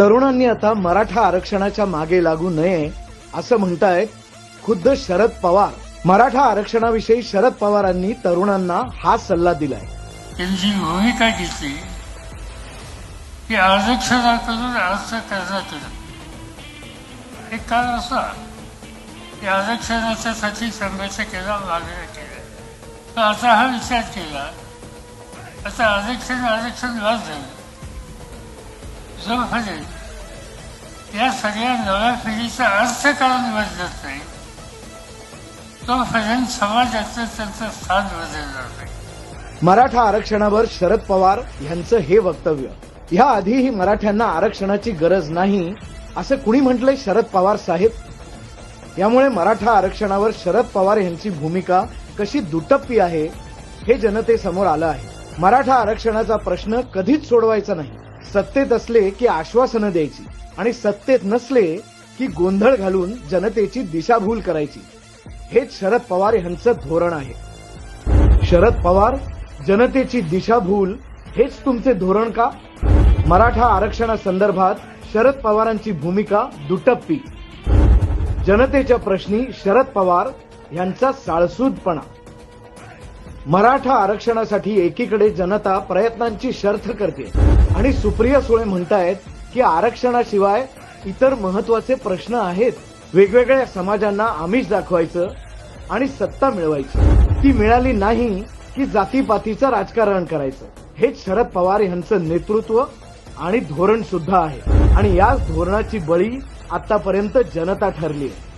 तरुणांनी आता मराठा आरक्षणाच्या मागे लागू नये असं म्हणतायत खुद्द शरद पवार. मराठा आरक्षणाविषयी शरद पवारांनी तरुणांना हा सल्ला दिलाय. त्यांची भूमिका घेतली की आरक्षणाकडून अर्ज करण्यात एक काळ असा की आरक्षणाच्यासाठी संघर्ष केला मागण्या केल्या. पण हा विचार केला. आता आरक्षण आरक्षण वाद झालं जोपर्यंत या सगळ्या नव्या पिढीचा अर्थ बदलत नाही. तोपर्यंत समाजाचं त्यांचं स्थान बदलणार नाही. मराठा आरक्षणावर शरद पवार यांचं हे वक्तव्य. ह्या आधीही मराठ्यांना आरक्षणाची गरज नाही असं कुणी म्हटलंय शरद पवार साहेब? यामुळे मराठा आरक्षणावर शरद पवार यांची भूमिका कशी दुटप्पी आहे हे जनतेसमोर आलं आहे. मराठा आरक्षणाचा प्रश्न कधीच सोडवायचा नाही. सत्तेत असले की आश्वासनं द्यायची आणि सत्तेत नसले की गोंधळ घालून जनतेची दिशाभूल करायची. हेच शरद पवार यांचं धोरण आहे. शरद पवार जनतेची दिशाभूल हेच तुमचे धोरण का? मराठा आरक्षणासंदर्भात शरद पवारांची भूमिका दुटप्पी. जनतेच्या प्रश्नी शरद पवार यांचा साळसूदपणा. मराठा आरक्षणासाठी एकीकडे जनता प्रयत्नांची शर्थ करते आणि सुप्रिया सुळे म्हणतायत की आरक्षणाशिवाय इतर महत्त्वाचे प्रश्न आहेत. वेगवेगळ्या समाजांना आमिष दाखवायचं आणि सत्ता मिळवायची. ती मिळाली नाही की जातीपातीचं राजकारण करायचं. हेच शरद पवार यांचं नेतृत्व आणि धोरण सुद्धा आहे. आणि याच धोरणाची बळी आतापर्यंत जनता ठरली आहे.